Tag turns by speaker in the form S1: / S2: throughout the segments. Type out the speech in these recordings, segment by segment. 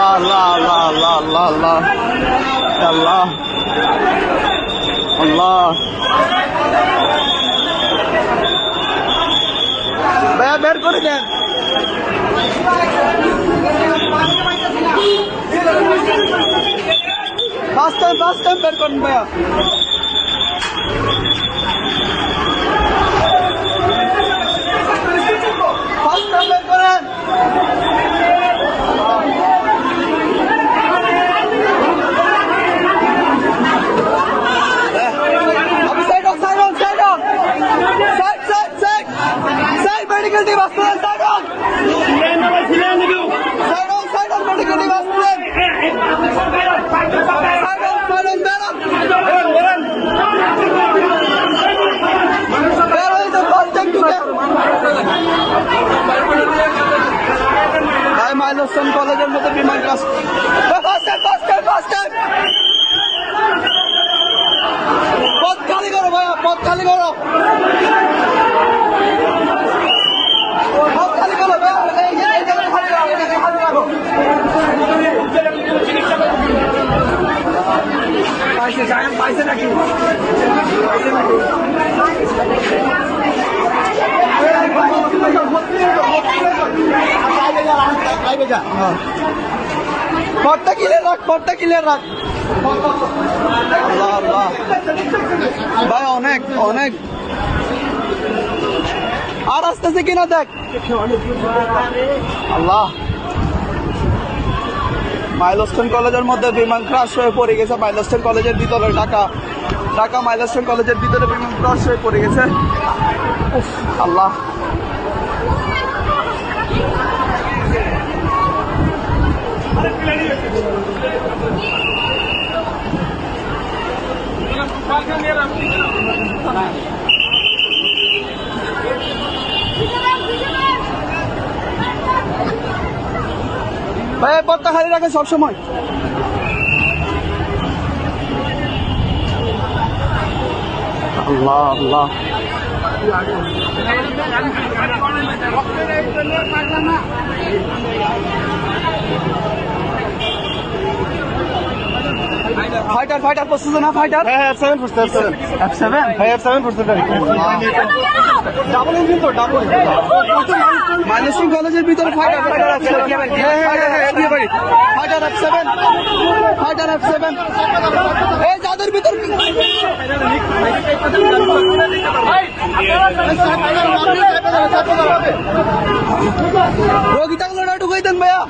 S1: আল্লাহ আল্লাহ আল্লাহ আল্লাহ আল্লাহ আল্লাহ। আল্লাহ। ভাইয়া, বের করে দেন। ফার্স্ট টাইম ফার্স্ট টাইম বের করেন ভাইয়া। ইসমাইল কলেজের মধ্যে বিমান ক্লাস পথ খালি করো ভাইয়া পথ খালি করো খালি পাইছে নাকি পাইছে নাকি নাকি পথটা ক্লিয়ার রাখ পথটা ক্লিয়ার রাখ। ভাই, অনেক অনেক। আর আসতেছে কিনা দেখ। আল্লাহ। মাইলস্টোন কলেজের মধ্যে বিমান ক্রাশ হয়ে পড়ে গেছে। মাইলস্টোন কলেজের ভিতরে ঢাকা ঢাকা মাইলস্টোন কলেজের ভিতরে বিমান ক্রাশ হয়ে পড়ে গেছে। আল্লাহ। ভাই পথটা খালি রাখে সবসময়। আল্লাহ আল্লাহ। ফাইটার ফাইটার পড়তেছে না ফাইটার
S2: হ্যাঁ হ্যাঁ seven foot seven
S1: F seven
S2: হ্যাঁ seven foot seven
S1: double engine তো ডাবল মাইলেস্টিং কলেজের ভিতরে ফাইটার ফাইটার আছে fighter F seven fighter F seven এই যাদের ভিতর রোগীটাগুলো একটু কই দেন ভাইয়া।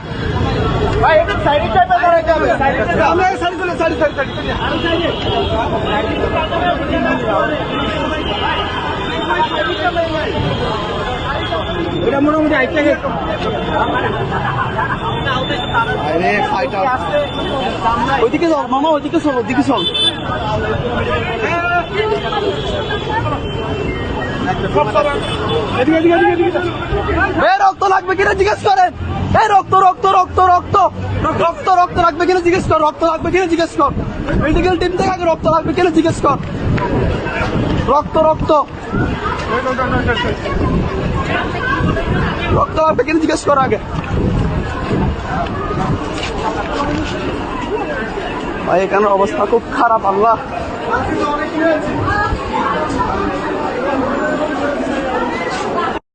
S2: এটা মোটামুটি আইটা গেছে
S1: আরে ফাইটার ওইদিকে চল মামা ওইদিকে চল ওইদিকে চল।
S2: এদিকে এদিকে এদিকে এদিকে।
S1: এ রক্ত লাগবে কিনা জিজ্ঞেস করেন। এই রক্ত রক্ত রক্ত লাগবে কিনা জিজ্ঞেস কর, রক্ত লাগবে কিনা জিজ্ঞেস কর। মেডিকেল টিম থেকে আগে রক্ত লাগবে কিনা জিজ্ঞেস কর। রক্ত রক্ত। রক্ত লাগবে কিনা জিজ্ঞেস কর আগে। ভাই এখানে অবস্থা খুব খারাপ, আল্লাহ।